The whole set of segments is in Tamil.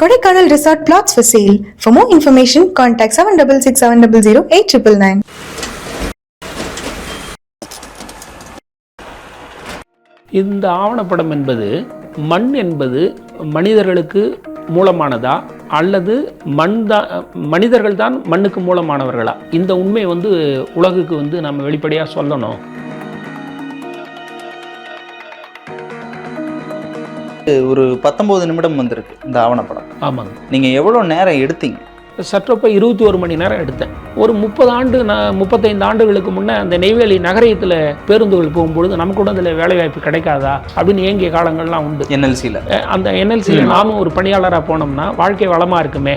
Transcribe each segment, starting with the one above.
Kodaikanal resort flats for sale for more information contact seven double six seven double zero eight triple nine இந்த ஆவணப்படம் என்பது மண் என்பது மனிதர்களுக்கு மூலமானதா? அல்லது மண் தான் மனிதர்கள் தான் மண்ணுக்கு மூலமானவர்களா? இந்த உண்மை வந்து உலகுக்கு வந்து நம்ம வெளிப்படையாக சொல்லணும். ஒரு பத்தொன்பது நிமிடம் வந்திருக்கு இந்த ஆவணப்படம் ஆமாங்க. நீங்க எவ்வளவு நேரம் எடுத்தீங்க? சற்றப்ப இருபத்தி ஒரு மணி நேரம் எடுத்தேன். ஒரு முப்பது ஆண்டு நான் முப்பத்தைந்து ஆண்டுகளுக்கு முன்னே அந்த நெய்வேலி நகரியத்தில் பேருந்துகள் போகும்பொழுது நமக்கு கூட அதில் வேலைவாய்ப்பு கிடைக்காதா அப்படின்னு ஏங்கிய காலங்கள்லாம் உண்டு. என்எல்சியில் அந்த என்எல்சியில் நாமும் ஒரு பணியாளராக போனோம்னா வாழ்க்கை வளமாக இருக்குமே.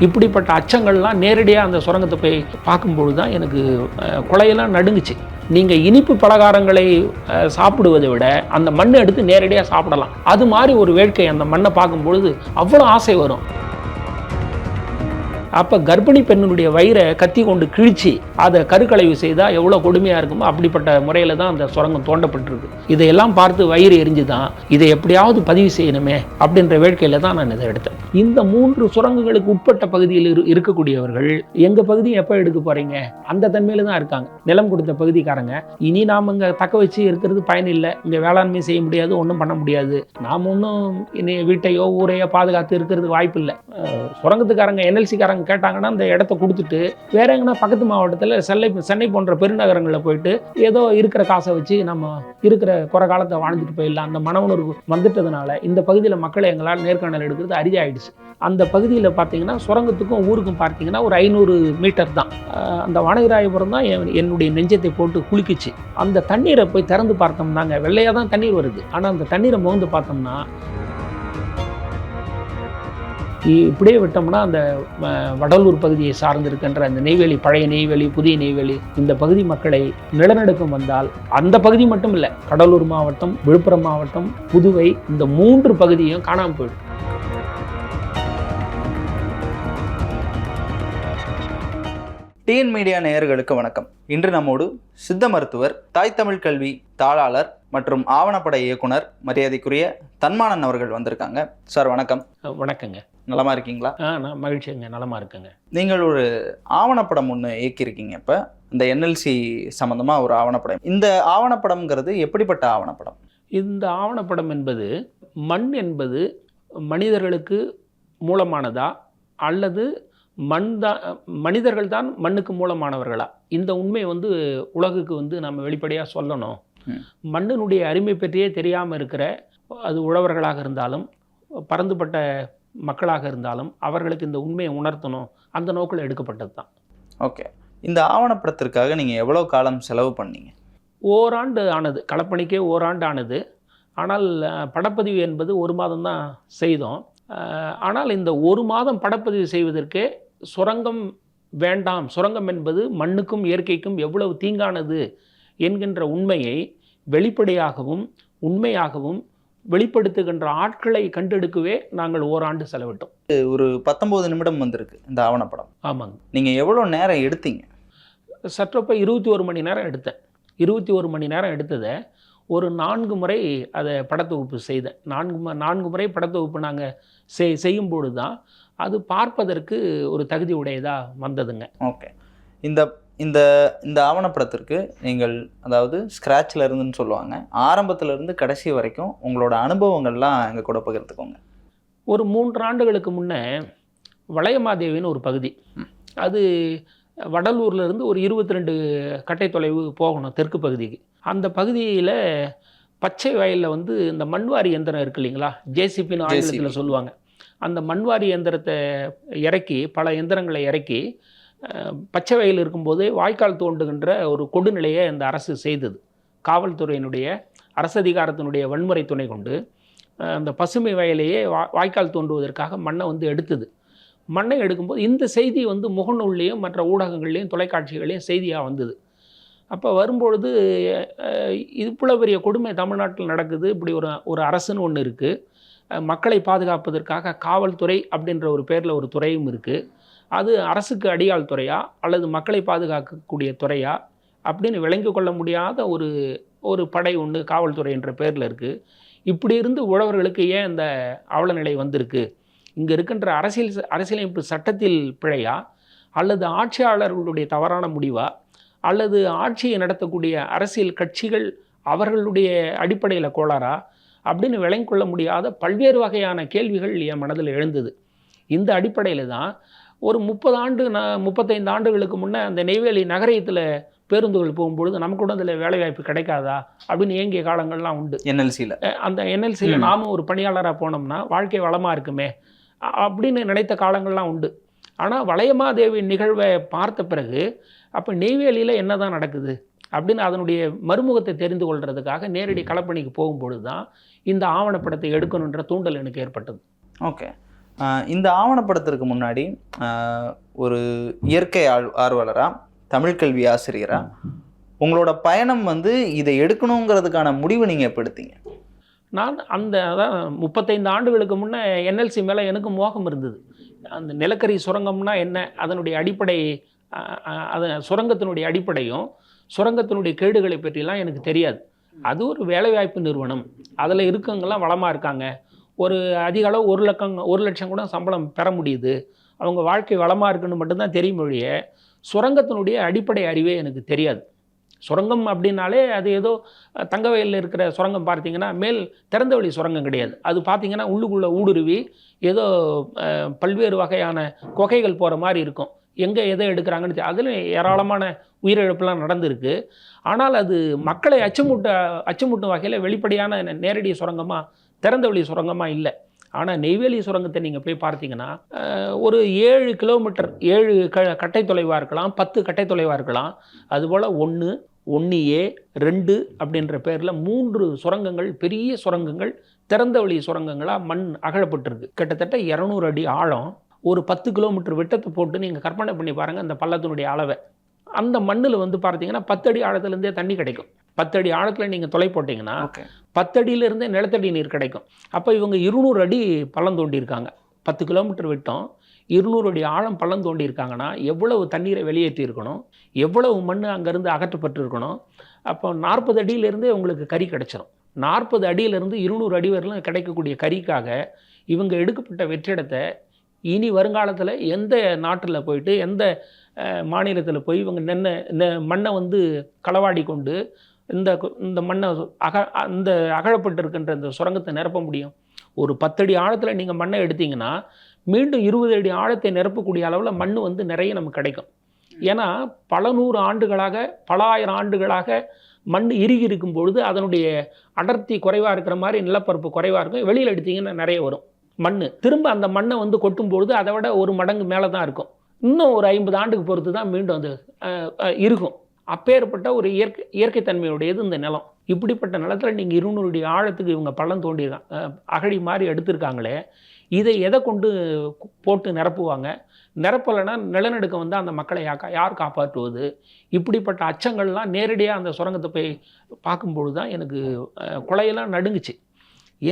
இப்படிப்பட்ட அச்சங்கள்லாம் நேரடியாக அந்த சுரங்கத்தை போய் பார்க்கும்பொழுது தான் எனக்கு கொலையெல்லாம் நடுங்குச்சு. நீங்கள் இனிப்பு பலகாரங்களை சாப்பிடுவதை விட அந்த மண்ணை எடுத்து நேரடியாக சாப்பிடலாம். அது மாதிரி ஒரு வேட்கை அந்த மண்ணை பார்க்கும்பொழுது அவ்வளோ ஆசை வரும். அப்போ கர்ப்பிணி பெண்ணினுடைய வயிறை கத்தி கொண்டு கிழிச்சு அதை கருக்கலைவு செய்தால் எவ்வளோ கொடுமையாக இருக்குமோ அப்படிப்பட்ட முறையில் தான் அந்த சுரங்கம் தோண்டப்பட்டிருக்கு. இதையெல்லாம் பார்த்து வயிறு எரிஞ்சு தான் இதை எப்படியாவது பதிவு செய்யணுமே அப்படின்ற வேட்கையில் தான் நான் இதை எடுத்தேன். இந்த மூன்று சுரங்கங்களுக்கு உட்பட்ட பகுதியில் இரு இருக்கக்கூடியவர்கள் எங்கள் பகுதியை எப்போ எடுக்க போகிறீங்க அந்த தன்மையில் தான் இருக்காங்க. நிலம் கொடுத்த பகுதிக்காரங்க இனி நாம் இங்கே தக்க வச்சு இருக்கிறது பயனில்லை இங்கே வேளாண்மை செய்ய முடியாது ஒன்றும் பண்ண முடியாது. நாம் ஒன்றும் இனி வீட்டையோ ஊரையோ பாதுகாத்து இருக்கிறதுக்கு வாய்ப்பு இல்லை. சுரங்கத்துக்காரங்க என்எல்சிக்காரங்க கேட்டாங்கன்னா அந்த இடத்த கொடுத்துட்டு வேற எங்கன்னா பக்கத்து மாவட்டத்தில் சென்னை சென்னை போன்ற பெருநகரங்களில் போயிட்டு ஏதோ இருக்கிற காசை வச்சு நம்ம இருக்கிற குறை காலத்தை வாழ்ந்துட்டு போயிடலாம். அந்த மன உணர்வு வந்துட்டதுனால இந்த பகுதியில் மக்களை எங்களால் நேர்காணல் எடுக்கிறது அரிதாயிடுச்சு. அந்த பகுதியில் பார்த்தீங்கன்னா சுரங்கத்துக்கும் ஊருக்கும் பார்த்தீங்கன்னா ஒரு ஐநூறு மீட்டர் தான். அந்த வானகிராயபுரம் தான் என்- என்னுடைய நெஞ்சத்தை போட்டு குளிக்குச்சு. அந்த தண்ணீரை போய் திறந்து பார்த்தோம்னாங்க. வெள்ளையாக தான் தண்ணீர் வருது. ஆனால் அந்த தண்ணீரை முகந்து பார்த்தோம்னா இப்படியே விட்டோம்னா அந்த வடலூர் பகுதியை சார்ந்திருக்கின்ற அந்த நெய்வேலி பழைய நெய்வேலி புதிய நெய்வேலி இந்த பகுதி மக்களை நிலநடுக்கம் வந்தால் அந்த பகுதி மட்டும் இல்லை கடலூர் மாவட்டம் விழுப்புரம் மாவட்டம் புதுவை இந்த மூன்று பகுதியும் காணாமல் போயிடும். டிஎன் மீடியா நேயர்களுக்கு வணக்கம். இன்று நம்மோடு சித்த மருத்துவர் தாய் தமிழ் கல்வி தாளாளர் மற்றும் ஆவணப்பட இயக்குனர் மரியாதைக்குரிய தன்மானன் அவர்கள் வந்திருக்காங்க. சார் வணக்கம். வணக்கங்க. நலமா இருக்கீங்களா? நான் மகிழ்ச்சிங்க. நலமா இருக்கேங்க. நீங்கள் ஒரு ஆவணப்படம் ஒன்று இயக்கியிருக்கீங்க இப்போ. இந்த என்எல்சி சம்பந்தமா ஒரு ஆவணப்படம். இந்த ஆவணப்படம்ங்கிறது எப்படிப்பட்ட ஆவணப்படம்? இந்த ஆவணப்படம் என்பது மண் என்பது மனிதர்களுக்கு மூலமானதா? அல்லது மண் தான் மனிதர்கள் தான் மண்ணுக்கு மூலமானவர்களா? இந்த உண்மை வந்து உலகுக்கு வந்து நம்ம வெளிப்படையாக சொல்லணும். மண்ணினுடைய அருமை பற்றியே தெரியாமல் இருக்கிற அது உழவர்களாக இருந்தாலும் பறந்துபட்ட மக்களாக இருந்தாலும் அவர்களுக்கு இந்த உண்மையை உணர்த்தணும். அந்த நோக்கில் எடுக்கப்பட்டது தான் ஓகே. இந்த ஆவணப்படத்திற்காக நீங்கள் எவ்வளோ காலம் செலவு பண்ணீங்க? ஓராண்டு ஆனது. களப்பணிக்கே ஓராண்டு ஆனது. ஆனால் படப்பதிவு என்பது ஒரு மாதம் தான் செய்தோம் ஆனால் இந்த ஒரு மாதம் படப்பதிவு செய்வதற்கே சுரங்கம் வேண்டாம். சுரங்கம் என்பது மண்ணுக்கும் இயற்கைக்கும் எவ்வளவு தீங்கானது என்கின்ற உண்மையை வெளிப்படையாகவும் உண்மையாகவும் வெளிப்படுத்துகின்ற ஆட்களை கண்டெடுக்கவே நாங்கள் ஓராண்டு செலவிட்டோம். ஒரு பத்தொன்பது நிமிடம் வந்திருக்கு இந்த ஆவணப்படம் ஆமாங்க. நீங்கள் எவ்வளோ நேரம் எடுத்தீங்க? சற்றப்ப இருபத்தி ஒரு மணி நேரம் எடுத்தேன். இருபத்தி ஒரு மணி நேரம் எடுத்ததை ஒரு நான்கு முறை அதை படத்தொகுப்பு செய்தேன். நான்கு நான்கு முறை படத்தொகுப்பு நாங்கள் செய் செய்யும்பொழுது தான் அது பார்ப்பதற்கு ஒரு தகுதி உடையதாக வந்ததுங்க. ஓகே. இந்த இந்த இந்த ஆவணப்படத்திற்கு நீங்கள் அதாவது ஸ்க்ராட்ச்ல இருந்துன்னு சொல்லுவாங்க ஆரம்பத்துல இருந்து கடைசி வரைக்கும் உங்களோட அனுபவங்கள்லாம் எங்கள் கூட பகிர்ந்துக்கோங்க. ஒரு மூன்று ஆண்டுகளுக்கு முன்னே வளையமாதேவின்னு ஒரு பகுதி. அது வடலூர்ல இருந்து ஒரு இருபத்தி ரெண்டு கட்டை தொலைவு போகணும் தெற்கு பகுதிக்கு. அந்த பகுதியில் பச்சை வயலில் வந்து இந்த மண்வாரி எந்திரம் இருக்கு இல்லைங்களா? ஜேசிபின்னு ஆங்கிலத்தில் சொல்லுவாங்க. அந்த மண்வாரி எந்திரத்தை இறக்கி பல எந்திரங்களை இறக்கி பச்சை வயல் இருக்கும்போது வாய்க்கால் தோண்டுகின்ற ஒரு கொடுநிலையை இந்த அரசு செய்தது. காவல்துறையினுடைய அரசதிகாரத்தினுடைய வன்முறை துணை கொண்டு அந்த பசுமை வயலையே வா வாய்க்கால் தோண்டுவதற்காக மண்ணை வந்து எடுத்தது. மண்ணை எடுக்கும்போது இந்த செய்தி வந்து முகநூல்லையும் மற்ற ஊடகங்கள்லையும் தொலைக்காட்சிகளையும் செய்தியாக வந்தது. அப்போ வரும்பொழுது இவ்வளோ பெரிய கொடுமை தமிழ்நாட்டில் நடக்குது. இப்படி ஒரு ஒரு அரசுன்னு ஒன்று இருக்குது மக்களை பாதுகாப்பதற்காக காவல்துறை அப்படின்ற ஒரு பேரில் ஒரு துறையும் இருக்குது அது அரசுக்கு அடியாள் துறையா? அல்லது மக்களை பாதுகாக்கக்கூடிய துறையா? அப்படின்னு விளங்கி கொள்ள முடியாத ஒரு ஒரு படை ஒன்று காவல்துறை என்ற பேரில் இருக்குது இப்படி இருந்து உழவர்களுக்கு ஏன் இந்த அவலநிலை வந்திருக்கு? இங்கே இருக்கின்ற அரசியல் ச- அரசியலமைப்பு சட்டத்தில் பிழையா? அல்லது ஆட்சியாளர்களுடைய தவறான முடிவா? அல்லது ஆட்சியை நடத்தக்கூடிய அரசியல் கட்சிகள் அவர்களுடைய அடிப்படையில் கோளாறா? அப்படின்னு விளங்கி கொள்ள முடியாத பல்வேறு வகையான கேள்விகள் என் மனதில் எழுந்தது. இந்த அடிப்படையில் தான் ஒரு முப்பது ஆண்டு நான் முப்பத்தைந்து ஆண்டுகளுக்கு முன்னே அந்த நெய்வேலி நகரியத்தில் பேருந்துகள் போகும்பொழுது நமக்கு கூட அதில் வேலைவாய்ப்பு கிடைக்காதா அப்படின்னு ஏங்கிய காலங்கள்லாம் உண்டு. என்எல்சியில் அந்த என்எல்சியில். நாமும் ஒரு பணியாளராக போனோம்னா வாழ்க்கை வளமாக இருக்குமே அப்படின்னு நினைத்த காலங்கள்லாம் உண்டு. ஆனால் வளையமாதேவி நிகழ்வை பார்த்த பிறகு அப்போ நெய்வேலியில் என்ன தான் நடக்குது அப்படின்னு அதனுடைய மறுமுகத்தை தெரிந்து கொள்றதுக்காக நேரடி களப்பணிக்கு போகும்பொழுது தான் இந்த ஆவணப்படத்தை எடுக்கணுன்ற தூண்டல் எனக்கு ஏற்பட்டது. ஓகே. இந்த ஆவணப்படத்திற்கு முன்னாடி ஒரு இயற்கை ஆள் ஆர்வலராக தமிழ் கல்வி ஆசிரியராக உங்களோட பயணம் வந்து இதை எடுக்கணுங்கிறதுக்கான முடிவு நீங்கள் எப்போ எடுத்தீங்க? நான் அந்த அதான் முப்பத்தைந்து ஆண்டுகளுக்கு முன்னே என்எல்சி மேலே எனக்கு மோகம் இருந்தது. அந்த நிலக்கரி சுரங்கம்னா என்ன? அதனுடைய அடிப்படை அது சுரங்கத்தினுடைய அடிப்படையும் சுரங்கத்தினுடைய கேடுகளை பற்றிலாம் எனக்கு தெரியாது. அது ஒரு வேலைவாய்ப்பு நிறுவனம். அதில் இருக்கவங்கெல்லாம் வளமாக இருக்காங்க. ஒரு அதிக அளவு ஒரு லட்சம் ஒரு லட்சம் கூட சம்பளம் பெற முடியுது. அவங்க வாழ்க்கை வளமாக இருக்குன்னு மட்டும்தான் தெரியும் ஒழிய சுரங்கத்தினுடைய அடிப்படை அறிவே எனக்கு தெரியாது. சுரங்கம் அப்படின்னாலே அது ஏதோ தங்க வயலில் இருக்கிற சுரங்கம் பார்த்தீங்கன்னா மேல் திறந்த வழி சுரங்கம் கிடையாது. அது பார்த்தீங்கன்னா உள்ளுக்குள்ளே ஊடுருவி ஏதோ பல்வேறு வகையான குகைகள் போகிற மாதிரி இருக்கும். எங்கே எதை எடுக்கிறாங்கன்னு தெ- அதில் ஏராளமான உயிரிழப்புலாம் நடந்திருக்கு. ஆனால் அது மக்களை அச்சமூட்ட அச்சமூட்டும் வகையில் வெளிப்படையான நேரடி சுரங்கமாக திறந்த வழி சுரங்கமாக இல்லை. ஆனால் நெய்வேலி சுரங்கத்தை நீங்கள் போய் பார்த்தீங்கன்னா ஒரு ஏழு கிலோமீட்டர் ஏழு க கட்டை தொலைவாக இருக்கலாம் பத்து கட்டை தொலைவாக இருக்கலாம். அதுபோல் ஒன்று ஒன்று ஏ ரெண்டு அப்படின்ற பேரில் மூன்று சுரங்கங்கள் பெரிய சுரங்கங்கள் திறந்த வழி சுரங்கங்களாக மண் அகழப்பட்டிருக்கு கிட்டத்தட்ட இரநூறு அடி ஆழம் ஒரு பத்து கிலோமீட்டர் விட்டத்தை போட்டு நீங்கள் கற்பனை பண்ணி பாருங்கள் அந்த பள்ளத்தினுடைய அளவை. அந்த மண்ணில் வந்து பார்த்தீங்கன்னா பத்து அடி ஆழத்துலேருந்தே தண்ணி கிடைக்கும். பத்தடி ஆழத்தில் நீங்கள் தொலை போட்டிங்கன்னா பத்தடியிலிருந்தே நிலத்தடி நீர் கிடைக்கும். அப்போ இவங்க இருநூறு அடி பள்ளம் தோண்டியிருக்காங்க. பத்து கிலோமீட்டர் விட்டோம் இருநூறு அடி ஆழம் பள்ளம் தோண்டியிருக்காங்கன்னா எவ்வளவு தண்ணீரை வெளியேற்றி இருக்கணும் எவ்வளவு மண் அங்கேருந்து அகற்றப்பட்டிருக்கணும்? அப்போ நாற்பது அடியிலேருந்தே உங்களுக்கு கறி கிடைச்சிரும். நாற்பது அடியிலேருந்து இருநூறு அடி வரையிலும் கிடைக்கக்கூடிய கறிக்காக இவங்க எடுக்கப்பட்ட வெற்றிடத்தை இனி வருங்காலத்தில் எந்த நாட்டில் போயிட்டு எந்த மாநிலத்தில் போய் இவங்க நென்ன நெ- மண்ணை வந்து களவாடி கொண்டு இந்த இந்த மண்ணை அக அந்த அகழப்பட்டிருக்கின்ற இந்த சுரங்கத்தை நிரப்ப முடியும். ஒரு பத்தடி ஆழத்தில் நீங்கள் மண்ணை எடுத்தீங்கன்னா மீண்டும் இருபது அடி ஆழத்தை நிரப்பக்கூடிய அளவில் மண் வந்து நிறைய நமக்கு கிடைக்கும். ஏன்னா பல நூறு ஆண்டுகளாக பல ஆயிரம் ஆண்டுகளாக மண் இறுகி இருக்கும் பொழுது அதனுடைய அடர்த்தி குறைவாக இருக்கிற மாதிரி நிலப்பரப்பு குறைவாக இருக்கும். வெளியில் எடுத்தீங்கன்னா நிறைய வரும் மண் திரும்ப அந்த மண்ணை வந்து கொட்டும் பொழுது அதை விட ஒரு மடங்கு மேலே தான் இருக்கும். இன்னும் ஒரு ஐம்பது ஆண்டுக்கு பொறுத்து தான் மீண்டும் அது இருக்கும் அப்பேற்பட்ட ஒரு இயற்கை இயற்கைத்தன்மையுடையது இந்த நிலம். இப்படிப்பட்ட நிலத்தில் நீங்கள் இருநூறு அடி ஆழத்துக்கு இவங்க பள்ளம் தோண்டியிருக்காங்க அகழி மாதிரி எடுத்திருக்காங்களே இதை எதை கொண்டு போட்டு நிரப்புவாங்க? நிரப்பலைன்னா நிலநடுக்கம் வந்து அந்த மக்களை யாக்கா யார் காப்பாற்றுவது? இப்படிப்பட்ட அச்சங்கள்லாம் நேரடியாக அந்த சுரங்கத்தை போய் பார்க்கும்பொழுது தான் எனக்கு குலையெல்லாம் நடுங்குச்சு.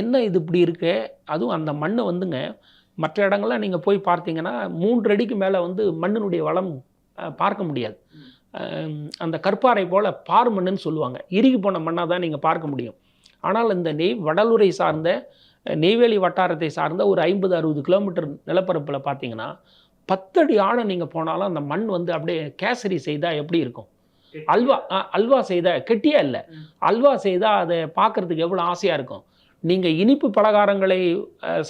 என்ன இது இப்படி இருக்கு? அதுவும் அந்த மண்ணை வந்துங்க மற்ற இடங்கள்லாம் நீங்கள் போய் பார்த்தீங்கன்னா மூன்று அடிக்கு மேலே வந்து மண்ணினுடைய வளம் பார்க்க முடியாது. அந்த கற்பாறை போல் பார் மண்ணுன்னு சொல்லுவாங்க. இறுகி போன மண்ணாக தான் நீங்கள் பார்க்க முடியும். ஆனால் இந்த நெய் வடலுறை சார்ந்த நெய்வேலி வட்டாரத்தை சார்ந்த ஒரு ஐம்பது அறுபது கிலோமீட்டர் நிலப்பரப்பில் பார்த்தீங்கன்னா பத்தடி ஆழம் நீங்கள் போனாலும் அந்த மண் வந்து அப்படியே கேசரி செய்தால் எப்படி இருக்கும்? அல்வா அல்வா செய்தால் கெட்டியா இல்லை. அல்வா செய்தால் அதை பார்க்கறதுக்கு எவ்வளோ ஆசையாக இருக்கும்? நீங்கள் இனிப்பு பலகாரங்களை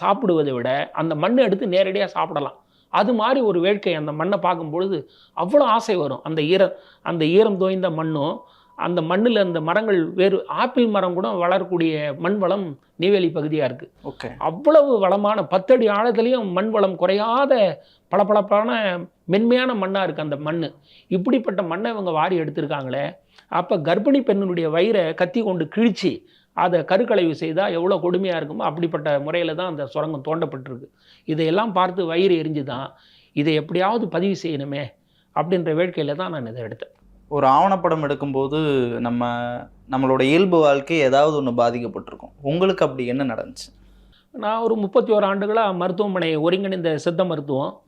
சாப்பிடுவதை விட அந்த மண்ணை எடுத்து நேரடியாக சாப்பிடலாம். அது மாதிரி ஒரு வேட்கை அந்த மண்ணை பார்க்கும் பொழுது அவ்வளோ ஆசை வரும். அந்த ஈர அந்த ஈரம் தோய்ந்த மண்ணும் அந்த மண்ணில் அந்த மரங்கள் வேறு ஆப்பிள் மரம் கூட வளரக்கூடிய மண் வளம் நெய்வேலி பகுதியாக இருக்குது ஓகே. அவ்வளவு வளமான பத்தடி ஆழத்துலேயும் மண் வளம் குறையாத பளபளப்பான மென்மையான மண்ணாக இருக்குது அந்த மண் இப்படிப்பட்ட மண்ணை இவங்க வாரி எடுத்திருக்காங்களே அப்போ கர்ப்பிணி பெண்ணினுடைய வயிறை கத்தி கொண்டு கிழிச்சு அதை கருக்கலைவு செய்தால் எவ்வளோ கொடுமையாக இருக்குமோ அப்படிப்பட்ட முறையில் தான் அந்த சுரங்கம் தோண்டப்பட்டிருக்கு. இதையெல்லாம் பார்த்து வயிறு எரிஞ்சு தான் இதை எப்படியாவது பதிவு செய்யணுமே அப்படின்ற வேட்கையில் தான் நான் இதை எடுத்தேன். ஒரு ஆவணப்படம் எடுக்கும்போது நம்ம நம்மளோட இயல்பு வாழ்க்கை ஏதாவது ஒன்று பாதிக்கப்பட்டிருக்கும். உங்களுக்கு அப்படி என்ன நடந்துச்சு? நான் ஒரு முப்பத்தி ஓரு ஆண்டுகளாக மருத்துவமனை ஒருங்கிணைந்த சித்த மருத்துவம்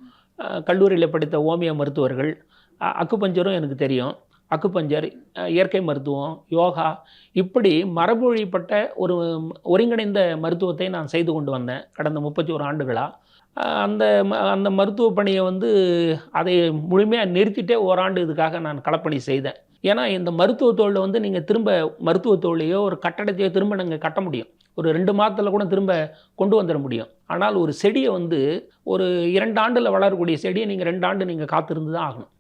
கல்லூரியில் படித்த ஓமிய மருத்துவர்கள் அ- அக்குபஞ்சரும் எனக்கு தெரியும். அக்குப்பஞ்சர் இயற்கை மருத்துவம் யோகா இப்படி மரபொழிப்பட்ட ஒரு ஒருங்கிணைந்த மருத்துவத்தை நான் செய்து கொண்டு வந்தேன் கடந்த முப்பத்தி ஒரு ஆண்டுகளாக அந்த ம- அந்த மருத்துவ பணியை வந்து அதை முழுமையாக நிறுத்திட்டே ஓராண்டு இதுக்காக நான் களப்பணி செய்தேன். ஏன்னா இந்த மருத்துவ தொழிலை வந்து நீங்கள் திரும்ப மருத்துவ தொழிலையோ ஒரு கட்டடத்தையோ திரும்ப நீங்கள் கட்ட முடியும். ஒரு ரெண்டு மாதத்தில் கூட திரும்ப கொண்டு வந்துட முடியும். ஆனால் ஒரு செடியை வந்து ஒரு இரண்டு ஆண்டில் வளரக்கூடிய செடியை நீங்கள் ரெண்டு ஆண்டு நீங்கள் காத்திருந்து தான் ஆகணும்.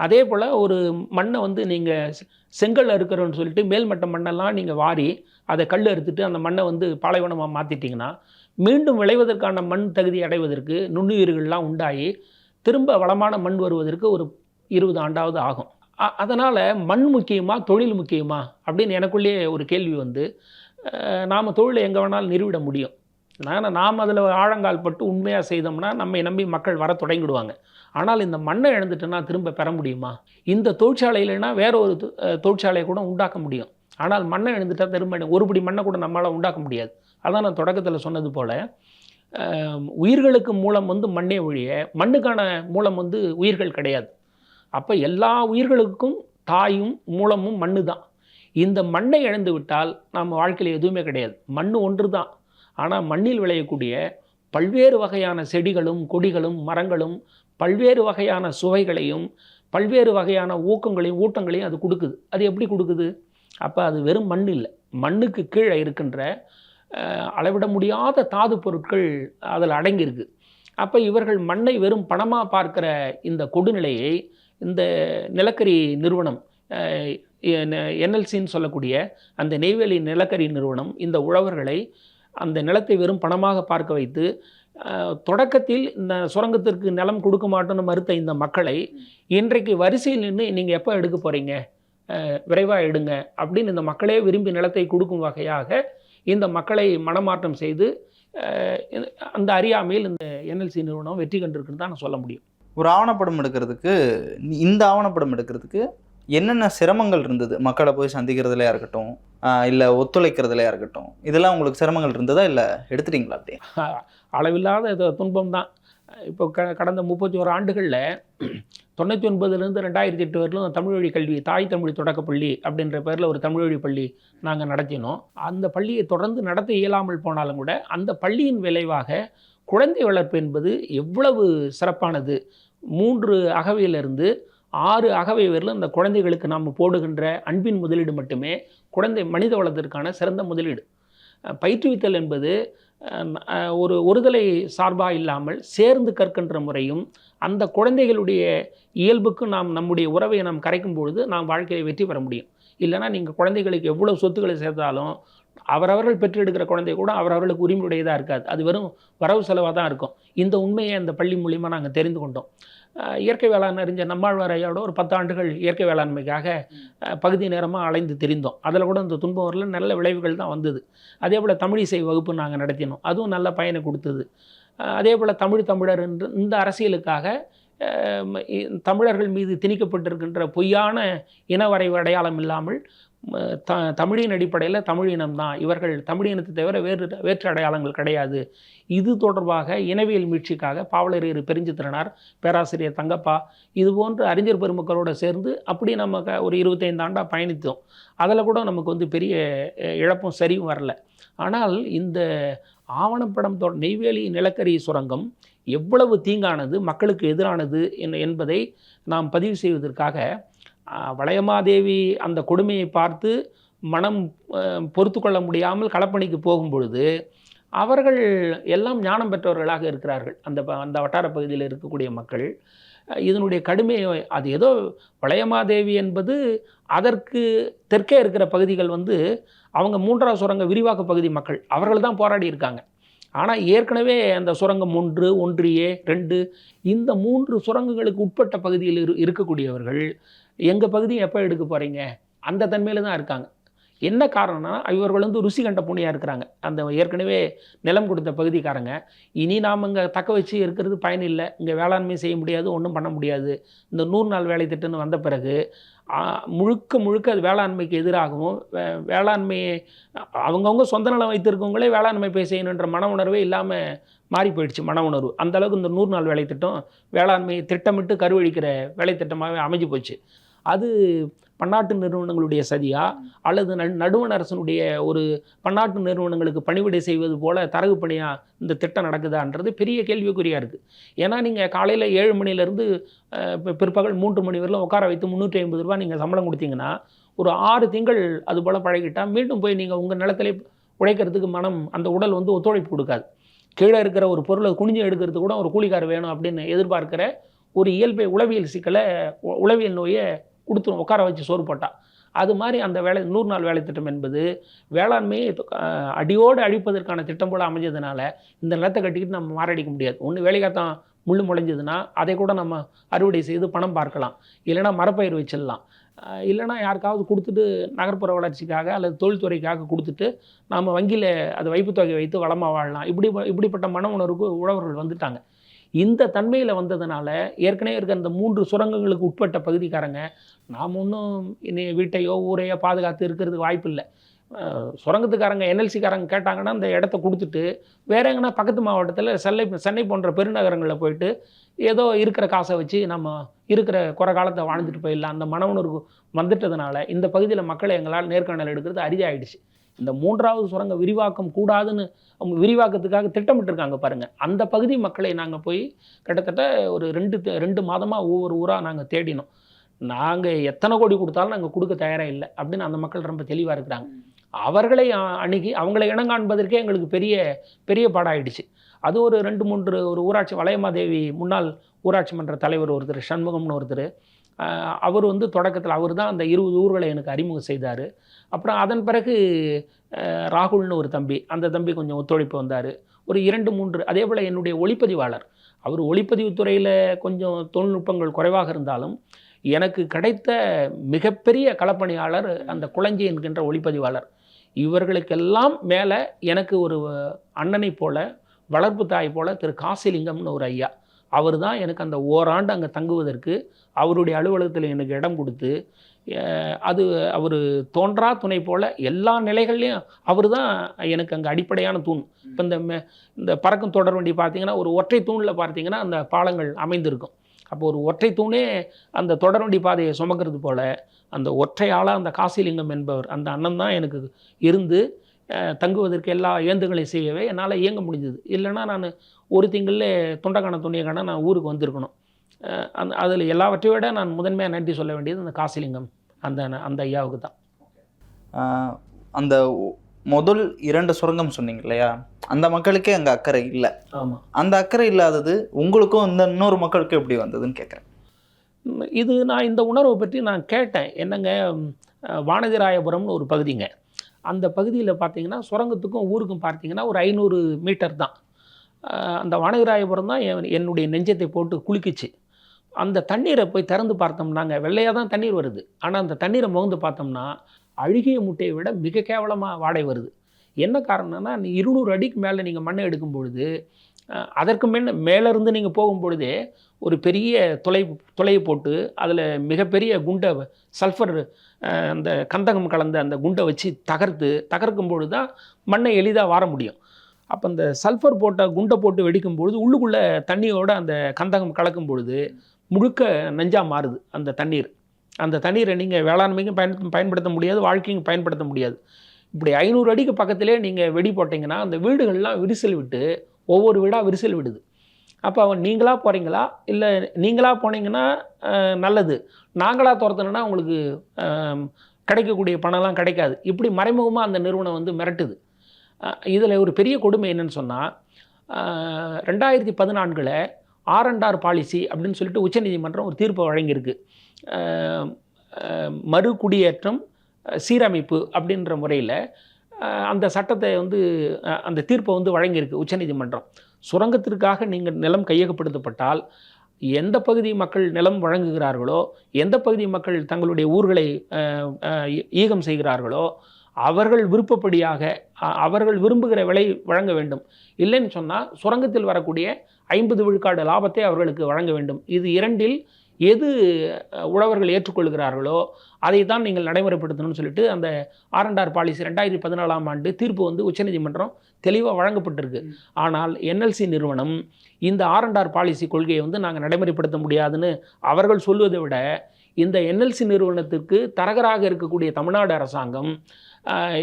அதே போல் ஒரு மண்ணை வந்து நீங்கள் செங்கல் அறுக்கிறோன்னு சொல்லிட்டு மேல்மட்ட மண்ணெல்லாம் நீங்கள் வாரி அதை கல் அறுத்துட்டு அந்த மண்ணை வந்து பாலைவனமாக மாற்றிட்டிங்கன்னா மீண்டும் விளைவதற்கான மண் தகுதி அடைவதற்கு நுண்ணுயிர்கள்லாம் உண்டாகி திரும்ப வளமான மண் வருவதற்கு ஒரு இருபது ஆண்டாவது ஆகும். அதனால் மண் முக்கியமாக தொழில் முக்கியமா அப்படின்னு எனக்குள்ளேயே ஒரு கேள்வி வந்து நாம் தொழிலை எங்கே வேணாலும் நிறுவிட முடியும். ஆனால் நாம் அதில் ஆழங்கால் பட்டு உண்மையாக செய்தோம்னா நம்மை நம்பி மக்கள் வர தொடங்கிடுவாங்க. ஆனால் இந்த மண்ணை இழந்துட்டோன்னா திரும்ப பெற முடியுமா? இந்த தொழிற்சாலை இல்லைன்னா வேற ஒரு தொ- தொழிற்சாலையை கூட உண்டாக்க முடியும். ஆனால் மண்ணை இழந்துட்டா திரும்ப ஒருபடி மண்ணை கூட நம்மளால் உண்டாக்க முடியாது. அதான் நான் தொடக்கத்தில் சொன்னது போல் உயிர்களுக்கு மூலம் வந்து மண்ணே ஒழிய மண்ணுக்கான மூலம் வந்து உயிர்கள் கிடையாது. அப்போ எல்லா உயிர்களுக்கும் தாயும் மூலமும் மண்ணு தான். இந்த மண்ணை இழந்து விட்டால் நம்ம வாழ்க்கையில் எதுவுமே கிடையாது. மண் ஒன்று தான். ஆனால் மண்ணில் விளையக்கூடிய பல்வேறு வகையான செடிகளும் கொடிகளும் மரங்களும் பல்வேறு வகையான சுவைகளையும் பல்வேறு வகையான ஊக்கங்களையும் ஊட்டங்களையும் அது கொடுக்குது. அது எப்படி கொடுக்குது? அப்போ அது வெறும் மண் இல்லை. மண்ணுக்கு கீழே இருக்கின்ற அளவிட முடியாத தாது பொருட்கள் அதில் அடங்கியிருக்கு. அப்போ இவர்கள் மண்ணை வெறும் பணமாக பார்க்கிற இந்த கொடுநிலையை இந்த நிலக்கரி நிறுவனம் என்எல்சின்னு சொல்லக்கூடிய அந்த நெய்வேலி நிலக்கரி நிறுவனம் இந்த உழவர்களை அந்த நிலத்தை வெறும் பணமாக பார்க்க வைத்து தொடக்கத்தில் இந்த சுரங்கத்திற்கு நிலம் கொடுக்க மாட்டோம்னு மறுத்த இந்த மக்களை இன்றைக்கு வரிசையில் நின்று நீங்கள் எப்போ எடுக்க போகிறீங்க விரைவாக எடுங்க. அப்படின்னு இந்த மக்களே விரும்பி நிலத்தை கொடுக்கும் வகையாக இந்த மக்களை மனமாற்றம் செய்து அந்த அறியாமையில் இந்த என்எல்சி நிறுவனம் வெற்றி கண்டிருக்குன்னு தான் நான் சொல்ல முடியும். ஒரு ஆவணப்படம் எடுக்கிறதுக்கு இந்த ஆவணப்படம் எடுக்கிறதுக்கு என்னென்ன சிரமங்கள் இருந்தது? மக்களை போய் சந்திக்கிறதுலையா இருக்கட்டும் இல்லை ஒத்துழைக்கிறதுலையா இருக்கட்டும் இதெல்லாம் உங்களுக்கு சிரமங்கள் இருந்ததா இல்லை எடுத்துட்டீங்களா அப்படி? அளவில்லாத இது துன்பம் தான். இப்போ க கடந்த முப்பத்தி ஒரு ஆண்டுகளில் தொண்ணூற்றி ஒன்பதுலேருந்து ரெண்டாயிரத்தி எட்டு வரையிலும் தமிழ் வழி கல்வி தாய் தமிழ் தொடக்கப்பள்ளி அப்படின்ற பேரில் ஒரு தமிழ் வழி பள்ளி நாங்கள் நடத்தினோம். அந்த பள்ளியை தொடர்ந்து நடத்த இயலாமல் போனாலும் கூட அந்த பள்ளியின் விளைவாக குழந்தை வளர்ப்பு என்பது எவ்வளவு சிறப்பானது. மூன்று அகவையிலிருந்து ஆறு அகவை வரையிலும் அந்த குழந்தைகளுக்கு நாம் போடுகின்ற அன்பின் முதலீடு மட்டுமே குழந்தை மனித வளத்திற்கான சிறந்த முதலீடு. பயிற்றுவித்தல் என்பது ஒரு ஒருதலை சார்பாக இல்லாமல் சேர்ந்து கற்கின்ற முறையும் அந்த குழந்தைகளுடைய இயல்புக்கு நாம் நம்முடைய உறவை நாம் கரைக்கும் பொழுது நாம் வாழ்க்கையை வெற்றி பெற முடியும். இல்லைன்னா நீங்கள் குழந்தைகளுக்கு எவ்வளோ சொத்துக்களை சேர்த்தாலும் அவரவர்கள் பெற்றெடுக்கிற குழந்தை கூட அவரவர்களுக்கு உரிமையுடையதாக இருக்காது. அது வெறும் வரவு செலவாக தான் இருக்கும். இந்த உண்மையை அந்த பள்ளி மூலிமா நாங்கள் தெரிந்து கொண்டோம். இயற்கை வேளாண் அறிஞர் நம்மாழ்வார் ஐயாவோட ஒரு பத்தாண்டுகள் இயற்கை வேளாண்மைக்காக பகுதி நேரமாக அலைந்து தெரிந்தோம். அதில் கூட இந்த துன்பம் வரல நல்ல விளைவுகள் தான் வந்தது. அதே போல் தமிழிசை வகுப்பு நாங்கள் நடத்தினோம். அதுவும் நல்ல பயனை கொடுத்தது. அதே போல் தமிழ் தமிழர் என்று இந்த அரசியலுக்காக தமிழர்கள் மீது திணிக்கப்பட்டிருக்கின்ற பொய்யான இனவரைவு அடையாளம் இல்லாமல் த தமிழின் அடிப்படையில் தமிழ் இனம்தான் இவர்கள் தமிழ் இனத்தை தவிர வேறு வேற்று அடையாளங்கள் கிடையாது. இது தொடர்பாக இனவியல் மீட்சிக்காக பாவலரேறு பெருஞ்சித்திரனார் பேராசிரியர் தங்கப்பா இது போன்று அறிஞர் பெருமக்களோடு சேர்ந்து அப்படி நம்ம க- ஒரு இருபத்தைந்து ஆண்டாக பயணித்தோம். அதில் கூட நமக்கு வந்து பெரிய இழப்பும் சரியும் வரல. ஆனால் இந்த ஆவணப்படம் தொட நெய்வேலி நிலக்கரி சுரங்கம் எவ்வளவு தீங்கானது மக்களுக்கு எதிரானது என்- என்பதை நாம் பதிவு செய்வதற்காக வளையமாதேவி அந்த கொடுமையை பார்த்து மனம் பொறுத்து கொள்ள முடியாமல் களப்பணிக்கு போகும் பொழுது அவர்கள் எல்லாம் ஞானம் பெற்றவர்களாக இருக்கிறார்கள். அந்த அந்த வட்டார பகுதியில் இருக்கக்கூடிய மக்கள். இதனுடைய கடுமையை அது ஏதோ வளையமாதேவி என்பது அதற்கு தெற்கே இருக்கிற பகுதிகள் வந்து அவங்க மூன்றாவது சுரங்க விரிவாக்க பகுதி மக்கள். அவர்கள் தான் போராடி இருக்காங்க. ஆனால் ஏற்கனவே அந்த சுரங்கம் ஒன்று ஒன்று ஏ ரெண்டு இந்த மூன்று சுரங்கங்களுக்கு உட்பட்ட பகுதியில் இரு இருக்கக்கூடியவர்கள் எங்கள் பகுதியை எப்போ எடுக்க போகிறீங்க அந்த தன்மையில் தான் இருக்காங்க. என்ன காரணம்னா இவர்கள் வந்து ருசி கண்ட பூனையாக இருக்கிறாங்க. அந்த ஏற்கனவே நிலம் கொடுத்த பகுதிக்காரங்க இனி நாம் இங்கே தக்க வச்சு இருக்கிறது பயனில்லை இங்கே வேளாண்மை செய்ய முடியாது ஒன்றும் பண்ண முடியாது. இந்த நூறு நாள் வேலை திட்டம்னு வந்த பிறகு முழுக்க முழுக்க அது வேளாண்மைக்கு எதிராகவும் வே- வேளாண்மையை அவங்கவுங்க சொந்த நலம் வைத்திருக்கவங்களே வேளாண்மை போய் செய்யணுன்ற மன உணர்வே இல்லாமல் மாறி போயிடுச்சு மன உணர்வு. அந்த அளவுக்கு இந்த நூறு நாள் வேலை திட்டம் வேளாண்மையை திட்டமிட்டு கருவழிக்கிற வேலை திட்டமாகவே அமைஞ்சு போச்சு. அது பன்னாட்டு நிறுவனங்களுடைய சதியா? அல்லது நடு- நடுவண் அரசனுடைய ஒரு பன்னாட்டு நிறுவனங்களுக்கு பணிவிடை செய்வது போல தரகு பணியா இந்த திட்டம் நடக்குதான்றது பெரிய கேள்விக்குறியாக இருக்குது ஏன்னா நீங்கள் காலையில் ஏழு மணிலேருந்து பிற்பகல் மூன்று மணி வரையிலும் உட்கார வைத்து முந்நூற்றி ஐம்பது ரூபா நீங்கள் சம்பளம் கொடுத்தீங்கன்னா ஒரு ஆறு திங்கள் அது போல் பழகிட்டா மீண்டும் போய் நீங்கள் உங்கள் நிலத்திலே உழைக்கிறதுக்கு மனம் அந்த உடல் வந்து ஒத்துழைப்பு கொடுக்காது. கீழே இருக்கிற ஒரு பொருளை குனிஞ்சு எடுக்கிறது கூட ஒரு கூலிக்கார் வேணும் அப்படின்னு எதிர்பார்க்கிற ஒரு இயல்பை உளவியல் சிக்கலை உளவியல் நோயை கொடுத்துரும் உட்கார வச்சு சோறு போட்டால் அது மாதிரி அந்த வேலை நூறு நாள் வேலை திட்டம் என்பது வேளாண்மையை அடியோடு அழிப்பதற்கான திட்டம் போல் அமைஞ்சதுனால இந்த நிலத்தை கட்டிக்கிட்டு நம்ம மாரடிக்க முடியாது. ஒன்று வேலைக்காத்தான் முள்ளு முளைஞ்சதுன்னா அதை கூட நம்ம அறுவடை செய்து பணம் பார்க்கலாம். இல்லைன்னா மரப்பயிர் வச்சிடலாம். இல்லைன்னா யாருக்காவது கொடுத்துட்டு நகர்ப்புற வளர்ச்சிக்காக அல்லது தொழில்துறைக்காக கொடுத்துட்டு நாம் வங்கியில் அது வைப்புத்தொகை வைத்து வளமாக வாழலாம். இப்படி இப்படிப்பட்ட மன உணர்வுக்கு உழவர்கள் வந்துட்டாங்க. இந்த தன்மையில் வந்ததுனால ஏற்கனவே இருக்க அந்த மூன்று சுரங்கங்களுக்கு உட்பட்ட பகுதிக்காரங்க நாம் ஒன்றும் இனி வீட்டையோ ஊரையோ பாதுகாத்து இருக்கிறதுக்கு வாய்ப்பு இல்லை. சுரங்கத்துக்காரங்க என்எல்சிக்காரங்க கேட்டாங்கன்னா அந்த இடத்த கொடுத்துட்டு வேற எங்கன்னா பக்கத்து மாவட்டத்தில் சென்னை சென்னை போன்ற பெருநகரங்களில் போயிட்டு ஏதோ இருக்கிற காசை வச்சு நம்ம இருக்கிற குறை காலத்தை வாழ்ந்துட்டு போயிடலாம். அந்த மன உணர்வு வந்துட்டதுனால இந்த பகுதியில் மக்களை எங்களால் நேர்காணல் எடுக்கிறது அரிதாயிடுச்சு. இந்த மூன்றாவது சுரங்க விரிவாக்கம் கூடாதுன்னு அவங்க விரிவாக்கத்துக்காக திட்டமிட்டிருக்காங்க பாருங்கள் அந்த பகுதி மக்களை நாங்கள் போய் கிட்டத்தட்ட ஒரு ரெண்டு ரெண்டு மாதமாக ஒவ்வொரு ஊராக நாங்கள் தேடினோம். நாங்கள் எத்தனை கோடி கொடுத்தாலும் நாங்கள் கொடுக்க தயாராக இல்லை அப்படின்னு அந்த மக்கள் ரொம்ப தெளிவாக இருக்கிறாங்க. அவர்களை அணுகி அவங்களை இனங்காண்பதற்கே எங்களுக்கு பெரிய பெரிய பாடாயிடுச்சு. அது ஒரு ரெண்டு மூன்று ஒரு ஊராட்சி வளையமாதேவி முன்னாள் ஊராட்சி மன்ற தலைவர் ஒருத்தர் சண்முகம்னு ஒருத்தர். அவர் வந்து தொடக்கத்தில் அவர் தான் அந்த இருபது ஊர்களை எனக்கு அறிமுகம் செய்தார். அப்புறம் அதன் பிறகு ராகுல்னு ஒரு தம்பி அந்த தம்பி கொஞ்சம் ஒத்துழைப்பு வந்தார். ஒரு இரண்டு மூன்று அதே போல் என்னுடைய ஒளிப்பதிவாளர். அவர் ஒளிப்பதிவு துறையில் கொஞ்சம் தொழில்நுட்பங்கள் குறைவாக இருந்தாலும் எனக்கு கிடைத்த மிகப்பெரிய களப்பணியாளர் அந்த குழஞ்சி என்கின்ற ஒளிப்பதிவாளர். இவர்களுக்கெல்லாம் மேலே எனக்கு ஒரு அண்ணனை போல வளர்ப்பு தாய் போல திரு காசிலிங்கம்னு ஒரு ஐயா. அவர் தான் எனக்கு அந்த ஓராண்டு அங்கே தங்குவதற்கு அவருடைய அலுவலகத்தில் எனக்கு இடம் கொடுத்து அது அவர் தோன்றா துணை போல் எல்லா நிலைகள்லையும் அவர் தான் எனக்கு அங்கே அடிப்படையான தூண். இப்போ இந்த மே இந்த பறக்கும் தொடர் வண்டி பார்த்தீங்கன்னா ஒரு ஒற்றை தூணில் பார்த்தீங்கன்னா அந்த பாலங்கள் அமைந்திருக்கும். அப்போ ஒரு ஒற்றை தூணே அந்த தொடர்வண்டி பாதையை சுமக்கிறது போல் அந்த ஒற்றை ஆளாக அந்த காசிலிங்கம் என்பவர் அந்த அண்ணன் தான் எனக்கு இருந்து தங்குவதற்கு எல்லா ஏந்துகளையும் செய்யவே என்னால் இயங்க முடிஞ்சது. இல்லைன்னா நான் ஒரு திங்களில் தொண்டைக்கான துணியக்கான நான் ஊருக்கு வந்திருக்கணும். அந்த அதில் எல்லாவற்றையும் விட நான் முதன்மையாக நன்றி சொல்ல வேண்டியது அந்த காசிலிங்கம் அந்த அந்த ஐயாவுக்கு தான். அந்த முதல் இரண்டு சுரங்கம் சொன்னீங்க இல்லையா? அந்த மக்களுக்கே அங்கே அக்கறை இல்லை. ஆமாம் அந்த அக்கறை இல்லாதது உங்களுக்கும் இந்த இன்னொரு மக்களுக்கும் எப்படி வந்ததுன்னு கேட்குறேன் இது நான் இந்த உணர்வை பற்றி நான் கேட்டேன். என்னங்க வானதிராயபுரம்னு ஒரு பகுதிங்க. அந்த பகுதியில் பார்த்தீங்கன்னா சுரங்கத்துக்கும் ஊருக்கும் பார்த்தீங்கன்னா ஒரு ஐநூறு மீட்டர் தான். அந்த வானதிராயபுரம் தான் என் என்னுடைய நெஞ்சத்தை போட்டு குலுக்கிச்சு அந்த தண்ணீரை போய் திறந்து பார்த்தோம்னாங்க. வெள்ளையாக தான் தண்ணீர் வருது. ஆனால் அந்த தண்ணீரை முகந்து பார்த்தோம்னா அழுகிய முட்டையை விட மிக கேவலமாக வாடை வருது. என்ன காரணம்னா இருநூறு அடிக்கு மேலே நீங்கள் மண்ணை எடுக்கும் பொழுது அதற்கு மேலே மேலேருந்து நீங்கள் போகும் பொழுதே ஒரு பெரிய துளை துளையை போட்டு அதில் மிகப்பெரிய குண்டை சல்ஃபர் அந்த கந்தகம் கலந்த அந்த குண்டை வச்சு தகர்த்து தகர்க்கும் பொழுது தான் மண்ணை எளிதாக வார முடியும். அப்போ அந்த சல்ஃபர் போட்ட குண்டை போட்டு வெடிக்கும் பொழுது உள்ளுக்குள்ளே தண்ணியோட அந்த கந்தகம் கலக்கும் பொழுது முழுக்க நஞ்சாக மாறுது அந்த தண்ணீர். அந்த தண்ணீரை நீங்கள் வேளாண்மைக்கும் பயன் பயன்படுத்த முடியாது வாழ்க்கைக்கும் பயன்படுத்த முடியாது. இப்படி ஐநூறு அடிக்கு பக்கத்திலே நீங்கள் வெடி போட்டிங்கன்னா அந்த வீடுகள்லாம் விரிசல் விட்டு ஒவ்வொரு வீடாக விரிசல் விடுது. அப்போ அவன் நீங்களாக போகிறீங்களா இல்லை நீங்களாக போனீங்கன்னா நல்லது. நாங்களாக துரத்துனோன்னா உங்களுக்கு கிடைக்கக்கூடிய பணம்லாம் கிடைக்காது. இப்படி மறைமுகமாக அந்த நிறுவனம் வந்து மிரட்டுது. இதில் ஒரு பெரிய கொடுமை என்னன்னு சொன்னால் ரெண்டாயிரத்தி பதினான்கில் ஆர் அண்ட் ஆர் பாலிசி அப்படின்னு சொல்லிட்டு உச்சநீதிமன்றம் ஒரு தீர்ப்பை வழங்கியிருக்கு. மறு குடியேற்றம் சீரமைப்பு அப்படின்ற முறையில் அந்த சட்டத்தை வந்து அந்த தீர்ப்பை வந்து வழங்கியிருக்கு உச்சநீதிமன்றம். சுரங்கத்திற்காக நீங்கள் நிலம் கையகப்படுத்தப்பட்டால் எந்த பகுதி மக்கள் நிலம் வழங்குகிறார்களோ எந்த பகுதி மக்கள் தங்களுடைய ஊர்களை ஈகம் செய்கிறார்களோ அவர்கள் விருப்பப்படியாக அவர்கள் விரும்புகிற விலை வழங்க வேண்டும். இல்லைன்னு சொன்னால் சுரங்கத்தில் வரக்கூடிய ஐம்பது விழுக்காடு லாபத்தை அவர்களுக்கு வழங்க வேண்டும். இது இரண்டில் எது உழவர்கள் ஏற்றுக்கொள்கிறார்களோ அதை தான் நீங்கள் நடைமுறைப்படுத்தணும்னு சொல்லிட்டு அந்த ஆர் அண்ட் ஆர் பாலிசி ரெண்டாயிரத்தி பதினாலாம் ஆண்டு தீர்ப்பு வந்து உச்சநீதிமன்றம் தெளிவாக வழங்கப்பட்டிருக்கு. ஆனால் என்எல்சி நிறுவனம் இந்த ஆர் அண்ட் ஆர் பாலிசி கொள்கையை வந்து நாங்கள் நடைமுறைப்படுத்த முடியாதுன்னு அவர்கள் சொல்வதை விட இந்த என்எல்சி நிறுவனத்துக்கு தரகராக இருக்கக்கூடிய தமிழ்நாடு அரசாங்கம்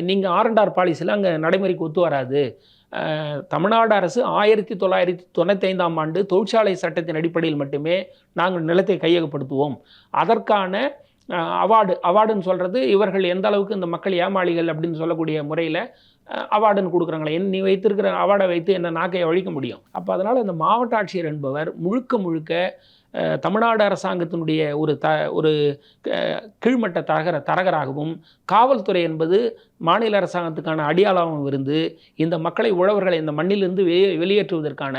நீங்கள் ஆர்என்ஆர் பாலிசியில் அங்கே நடைமுறைக்கு ஒத்து வராது. தமிழ்நாடு அரசு ஆயிரத்தி தொள்ளாயிரத்தி தொண்ணூத்தைந்தாம் ஆண்டு தொழிற்சாலை சட்டத்தின் அடிப்படையில் மட்டுமே நாங்கள் நிலத்தை கையகப்படுத்துவோம். அதற்கான அவார்டு அவார்டுன்னு சொல்கிறது இவர்கள் எந்த அளவுக்கு இந்த மக்கள் ஏமாளிகள் அப்படின்னு சொல்லக்கூடிய முறையில் அவார்டுன்னு கொடுக்குறாங்களே. என் நீ வைத்திருக்கிற அவார்டை வைத்து என்ன நாக்கையை அழிக்க முடியும். அப்போ அதனால் இந்த மாவட்ட ஆட்சியர் என்பவர் முழுக்க முழுக்க தமிழ்நாடு அரசாங்கத்தினுடைய ஒரு த ஒரு கீழ்மட்ட தரகர தரகராகவும் காவல்துறை என்பது மாநில அரசாங்கத்துக்கான அடியாளாகவும் இருந்து இந்த மக்களை உழவர்களை இந்த மண்ணிலிருந்து வெளியே வெளியேற்றுவதற்கான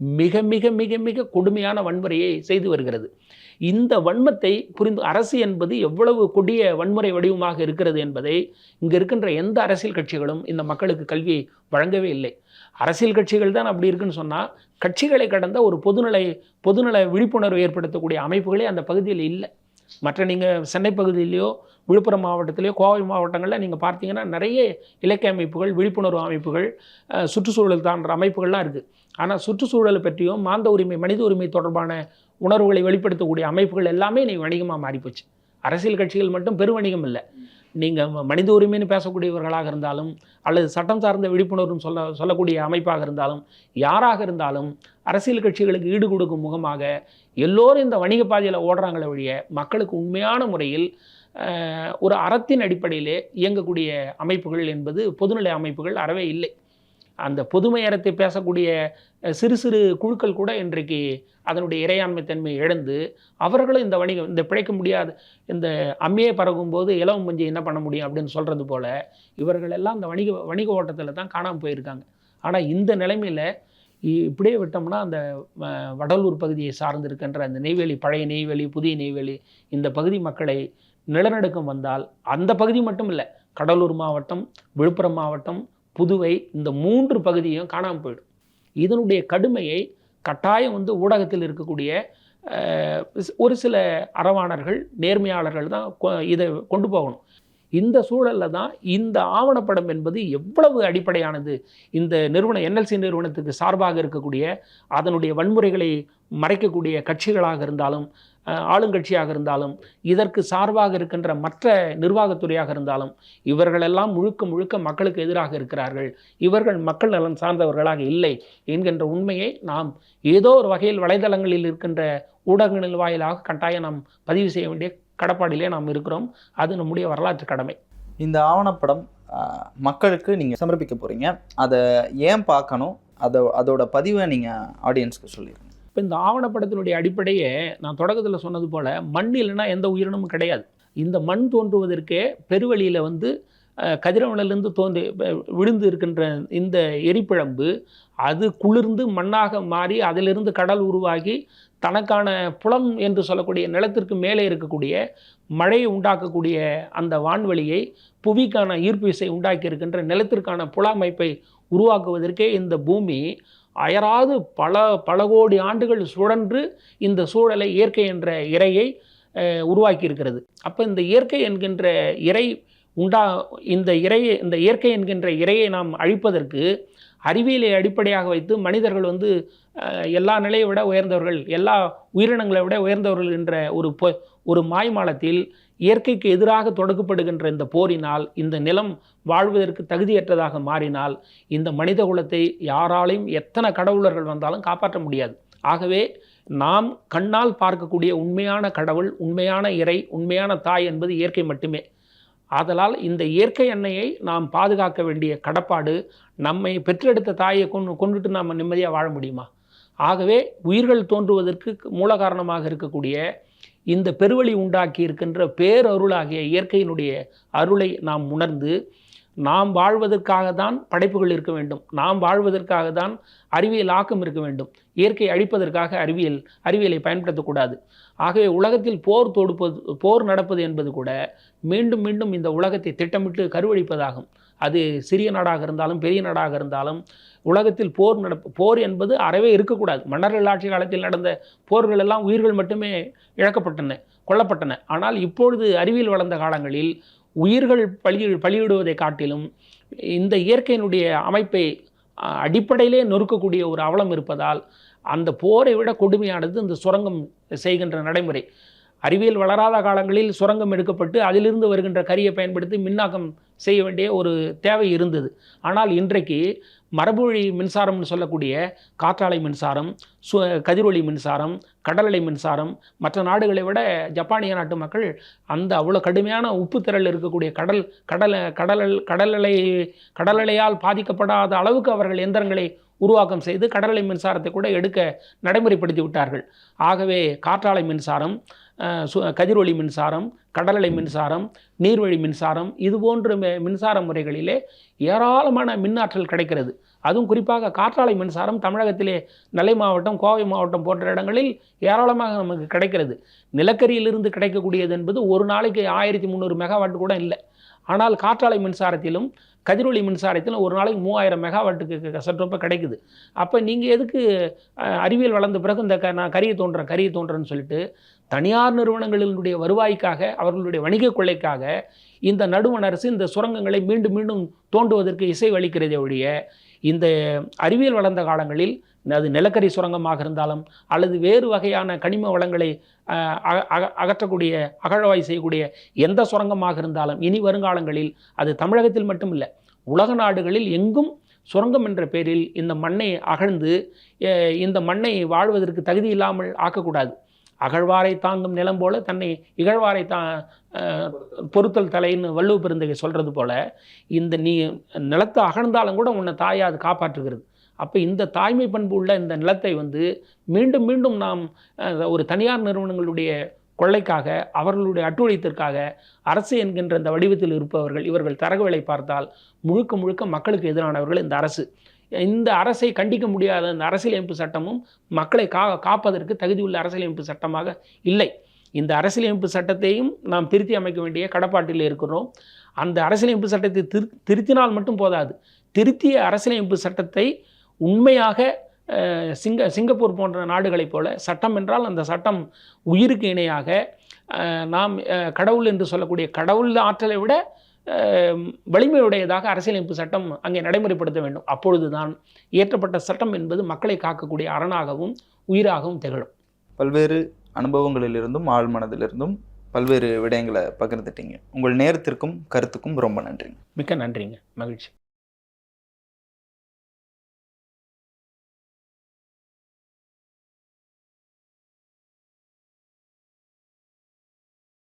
மிக மிக மிக மிக கொடுமையான வன்முறையை செய்து வருகிறது. இந்த வன்மத்தை புரிந்து அரசு என்பது எவ்வளவு கொடிய வன்முறை வடிவமாக இருக்கிறது என்பதை இங்கே இருக்கின்ற எந்த அரசியல் கட்சிகளும் இந்த மக்களுக்கு கல்வியை வழங்கவே இல்லை. அரசியல் கட்சிகள் தான் அப்படி இருக்குன்னு சொன்னால் கட்சிகளை கடந்த ஒரு பொதுநலை பொதுநல விழிப்புணர்வு ஏற்படுத்தக்கூடிய அமைப்புகளே அந்த பகுதியில் இல்லை. மற்ற நீங்கள் சென்னை பகுதியிலையோ விழுப்புரம் மாவட்டத்திலேயோ கோவை மாவட்டங்களில் நீங்கள் பார்த்தீங்கன்னா நிறைய இலக்கிய அமைப்புகள் விழிப்புணர்வு அமைப்புகள் சுற்றுச்சூழல் தான்ற அமைப்புகள்லாம் இருக்குது ஆனால் சுற்றுச்சூழலை பற்றியும் மாந்த உரிமை மனித உரிமை தொடர்பான உணர்வுகளை வெளிப்படுத்தக்கூடிய அமைப்புகள் எல்லாமே நீ வணிகமாக மாறிப்போச்சு. அரசியல் கட்சிகள் மட்டும் பெருவணிகம் இல்லை. நீங்கள் மனித உரிமைன்னு பேசக்கூடியவர்களாக இருந்தாலும் அல்லது சட்டம் சார்ந்த விழிப்புணர்வுன்னு சொல்ல சொல்லக்கூடிய அமைப்பாக இருந்தாலும் யாராக இருந்தாலும் அரசியல் கட்சிகளுக்கு ஈடு கொடுக்கும் முகமாக எல்லோரும் இந்த வணிக பாதையில் ஓடுறாங்களே ஒழிய மக்களுக்கு உண்மையான முறையில் ஒரு அறத்தின் அடிப்படையிலே இயங்கக்கூடிய அமைப்புகள் என்பது பொதுநிலை அமைப்புகள் அறவே இல்லை. அந்த பொதுமை அறத்தை பேசக்கூடிய சிறு சிறு குழுக்கள் கூட இன்றைக்கு அதனுடைய இறையாண்மை தன்மை இழந்து அவர்களும் இந்த வணிகம் இந்த பிழைக்க முடியாது இந்த அம்மையை பறக்கும் போது இலவம் மஞ்சி என்ன பண்ண முடியும் அப்படின்னு சொல்கிறது போல இவர்கள் எல்லாம் இந்த வணிக வணிக ஓட்டத்தில் தான் காணாமல் போயிருக்காங்க. ஆனால் இந்த நிலைமையில் இப்படியே விட்டோம்னா அந்த வடலூர் பகுதியை சார்ந்திருக்கின்ற அந்த நெய்வேலி பழைய நெய்வேலி புதிய நெய்வேலி இந்த பகுதி மக்களை நிலநடுக்கம் வந்தால் அந்த பகுதி மட்டும் இல்லை கடலூர் மாவட்டம் விழுப்புரம் மாவட்டம் புதுவை இந்த மூன்று பகுதியும் காணாமல் போயிடும். இதனுடைய கடுமையை கட்டாயம் வந்து ஊடகத்தில் இருக்கக்கூடிய ஒரு சில அறவாணர்கள் நேர்மையாளர்கள் தான் கொ- இதை கொண்டு போகணும். இந்த சூழலில் தான் இந்த ஆவணப்படம் என்பது எவ்வளவு அடிப்படையானது? இந்த நிறுவனம் என்எல்சி நிறுவனத்துக்கு சார்பாக இருக்கக்கூடிய அதனுடைய வன்முறைகளை மறைக்கக்கூடிய கட்சிகளாக இருந்தாலும் ஆளுங்கட்சியாக இருந்தாலும் இதற்கு சார்பாக இருக்கின்ற மற்ற நிர்வாகத்துறையாக இருந்தாலும் இவர்களெல்லாம் முழுக்க முழுக்க மக்களுக்கு எதிராக இருக்கிறார்கள். இவர்கள் மக்கள் நலன் சார்ந்தவர்களாக இல்லை என்கின்ற உண்மையை நாம் ஏதோ ஒரு வகையில் வலைதளங்களில் இருக்கின்ற ஊடகங்களின் வாயிலாக கட்டாயம் நாம் பதிவு செய்ய வேண்டிய கடப்பாடிலே நாம் இருக்கிறோம். அது நம்முடைய வரலாற்று கடமை. இந்த ஆவணப்படம் மக்களுக்கு நீங்கள் சமர்ப்பிக்க போகிறீங்க அதை ஏன் பார்க்கணும்? அதோ அதோட பதிவை நீங்கள் ஆடியன்ஸ்க்கு சொல்லிடுங்க இப்போ இந்த ஆவணப்படத்தினுடைய அடிப்படையே நான் தொடக்கத்தில் சொன்னது போல் மண் இல்லைன்னா எந்த உயிரினமும் கிடையாது. இந்த மண் தோன்றுவதற்கே பெருவழியில் வந்து கதிரவனிலிருந்து தோன்றி விழுந்து இருக்கின்ற இந்த எரிப்பிழம்பு அது குளிர்ந்து மண்ணாக மாறி அதிலிருந்து கடல் உருவாகி தனக்கான புலம் என்று சொல்லக்கூடிய நிலத்திற்கு மேலே இருக்கக்கூடிய மழையை உண்டாக்கக்கூடிய அந்த வான்வெளியை புவிக்கான ஈர்ப்பு விசை உண்டாக்கி இருக்கின்ற நிலத்திற்கான புல அமைப்பை உருவாக்குவதற்கே இந்த பூமி அயராது பல பல கோடி ஆண்டுகள் சுழன்று இந்த சூழலை இயற்கை என்ற இறையை உருவாக்கியிருக்கிறது. உருவாக்கி இருக்கிறது அப்போ இந்த இயற்கை என்கின்ற இறை உண்டா இந்த இறையை இந்த இயற்கை என்கின்ற இறையை நாம் அழிப்பதற்கு அறிவியலை அடிப்படையாக வைத்து மனிதர்கள் வந்து எல்லா நிலையை விட உயர்ந்தவர்கள் எல்லா உயிரினங்களை விட உயர்ந்தவர்கள் என்ற ஒரு பொ ஒரு மாய்மாலத்தில் இயற்கைக்கு எதிராக தொடக்கப்படுகின்ற இந்த போரினால் இந்த நிலம் வாழ்வதற்கு தகுதியற்றதாக மாறினால் இந்த மனித குலத்தை யாராலையும் எத்தனை கடவுளர்கள் வந்தாலும் காப்பாற்ற முடியாது. ஆகவே நாம் கண்ணால் பார்க்கக்கூடிய உண்மையான கடவுள் உண்மையான இறை உண்மையான தாய் என்பது இயற்கை மட்டுமே. ஆதலால் இந்த இயற்கை எண்ணெயை நாம் பாதுகாக்க வேண்டிய கடப்பாடு நம்மை பெற்றெடுத்த தாயை கொண்டு கொண்டுட்டு நாம் நிம்மதியாக வாழ முடியுமா? ஆகவே உயிர்கள் தோன்றுவதற்கு மூல காரணமாக இருக்கக்கூடிய இந்த பெருவழி உண்டாக்கி இருக்கின்ற பேரருளாகிய இயற்கையினுடைய அருளை நாம் உணர்ந்து நாம் வாழ்வதற்காக தான் படைப்புகள் இருக்க வேண்டும். நாம் வாழ்வதற்காக தான் அறிவியல் ஆக்கம் இருக்க வேண்டும். இயற்கை அழிப்பதற்காக அறிவியல் அறிவியலை பயன்படுத்தக்கூடாது. ஆகவே உலகத்தில் போர் தொடுப்பது போர் நடப்பது என்பது கூட மீண்டும் மீண்டும் இந்த உலகத்தை திட்டமிட்டு கருவழிப்பதாகும். அது சிறிய நாடாக இருந்தாலும் பெரிய நாடாக இருந்தாலும் உலகத்தில் போர் நடப்பு போர் என்பது அறவே இருக்கக்கூடாது. மன்னர்கள் ஆட்சி காலத்தில் நடந்த போர்கள் எல்லாம் உயிர்கள் மட்டுமே இழக்கப்பட்டன கொல்லப்பட்டன. ஆனால் இப்பொழுது அறிவியல் வளர்ந்த காலங்களில் உயிர்கள் பலி பலியிடுவதை காட்டிலும் இந்த இயற்கையினுடைய அமைப்பை அடிப்படையிலே நொறுக்கக்கூடிய ஒரு அவலம் இருப்பதால் அந்த போரை விட கொடுமையானது இந்த சுரங்கம் செய்கின்ற நடைமுறை. அறிவியல் வளராத காலங்களில் சுரங்கம் எடுக்கப்பட்டு அதிலிருந்து வருகின்ற கரியை பயன்படுத்தி மின்னாக்கம் செய்ய வேண்டிய ஒரு தேவை இருந்தது. ஆனால் இன்றைக்கு மரபொழி மின்சாரம்னு சொல்லக்கூடிய காற்றாலை மின்சாரம் சு கதிரொலி மின்சாரம் கடலலை மின்சாரம் மற்ற நாடுகளை விட ஜப்பானிய நாட்டு மக்கள் அந்த அவ்வளோ கடுமையான உப்பு திரள் இருக்கக்கூடிய கடல் கடல் கடல் கடலலை கடலலையால் பாதிக்கப்படாத அளவுக்கு அவர்கள் எந்திரங்களை உருவாக்கம் செய்து கடலலை மின்சாரத்தை கூட எடுக்க நடைமுறைப்படுத்தி விட்டார்கள். ஆகவே காற்றாலை மின்சாரம் சு கதிரொளி மின்சாரம் கடலலை மின்சாரம் நீர்வழி மின்சாரம் இது போன்ற மின்சார முறைகளிலே ஏராளமான மின்னாற்றல் கிடைக்கிறது. அதுவும் குறிப்பாக காற்றாலை மின்சாரம் தமிழகத்திலே நெல்லை மாவட்டம் கோவை மாவட்டம் போன்ற இடங்களில் ஏராளமாக நமக்கு கிடைக்கிறது. நிலக்கரியிலிருந்து கிடைக்கக்கூடியது என்பது ஒரு நாளைக்கு ஆயிரத்தி முந்நூறு மெகாவாட் கூட இல்லை. ஆனால் காற்றாலை மின்சாரத்திலும் கதிரொளி மின்சாரத்திலும் ஒரு நாளைக்கு மூவாயிரம் மெகாவாட்டுக்கு சற்றொப்ப கிடைக்குது. அப்போ நீங்கள் எதுக்கு அறிவியல் வளர்ந்த பிறகு இந்த க நான் கரியை தோன்றேன் கரியை தோன்றேன்னு சொல்லிட்டு தனியார் நிறுவனங்களினுடைய வருவாய்க்காக அவர்களுடைய வணிக கொள்ளைக்காக இந்த நடுவண் அரசு இந்த சுரங்கங்களை மீண்டும் மீண்டும் தோண்டுவதற்கு இசை அளிக்கிறதே ஒழிய இந்த அறிவியல் வளர்ந்த காலங்களில் அது நிலக்கரி சுரங்கமாக இருந்தாலும் அல்லது வேறு வகையான கனிம வளங்களை அக- அகற்றக்கூடிய அகழவாய் செய்யக்கூடிய எந்த சுரங்கமாக இருந்தாலும் இனி வருங்காலங்களில் அது தமிழகத்தில் மட்டும் இல்லை உலக நாடுகளில் எங்கும் சுரங்கம் என்ற பெயரில் இந்த மண்ணை அகழ்ந்து இந்த மண்ணை வாழ்வதற்கு தகுதி இல்லாமல் ஆக்கக்கூடாது. அகழ்வாரை தாங்கும் நிலம் போல தன்னை இகழ்வாரை தா பொருத்தல் பொறுத்தல் தலைன்னு வள்ளுவ பெருந்தகை சொல்கிறது போல இந்த நீ நிலத்தை அகழ்ந்தாலும் கூட உன்னை தாயை அது காப்பாற்றுகிறது. அப்போ இந்த தாய்மை பண்பு உள்ள இந்த நிலத்தை வந்து மீண்டும் மீண்டும் நாம் ஒரு தனியார் நிறுவனங்களுடைய கொள்ளைக்காக அவர்களுடைய அட்டுழைத்திற்காக அரசு என்கின்ற இந்த வடிவத்தில் இருப்பவர்கள் இவர்கள் தரவுகளை பார்த்தால் முழுக்க முழுக்க மக்களுக்கு எதிரானவர்கள் இந்த அரசு. இந்த அரசை கண்டிக்க முடியாத இந்த அரசியலமைப்பு சட்டமும் மக்களை கா காப்பதற்கு தகுதியுள்ள அரசியலமைப்பு சட்டமாக இல்லை. இந்த அரசியலமைப்பு சட்டத்தையும் நாம் திருத்தி அமைக்க வேண்டிய கடப்பாட்டில் இருக்கிறோம். அந்த அரசியலமைப்பு சட்டத்தை திரு திருத்தினால் மட்டும் போதாது. திருத்திய அரசியலமைப்பு சட்டத்தை உண்மையாக சிங்க சிங்கப்பூர் போன்ற நாடுகளைப் போல சட்டம் என்றால் அந்த சட்டம் உயிருக்கு இணையாக நாம் கடவுள் என்று சொல்லக்கூடிய கடவுள் ஆற்றலை விட வலிமையுடையதாக அரசியலமைப்பு சட்டம் அங்கே நடைமுறைப்படுத்த வேண்டும். அப்பொழுதுதான் இயற்றப்பட்ட சட்டம் என்பது மக்களை காக்கக்கூடிய அரணாகவும் உயிராகவும் திகழும். பல்வேறு அனுபவங்களிலிருந்தும் ஆழ் மனதிலிருந்தும் பல்வேறு விடயங்களை பகிர்ந்துட்டீங்க. உங்கள் நேரத்திற்கும் கருத்துக்கும் ரொம்ப நன்றி மிக்க நன்றிங்க. மகிழ்ச்சி.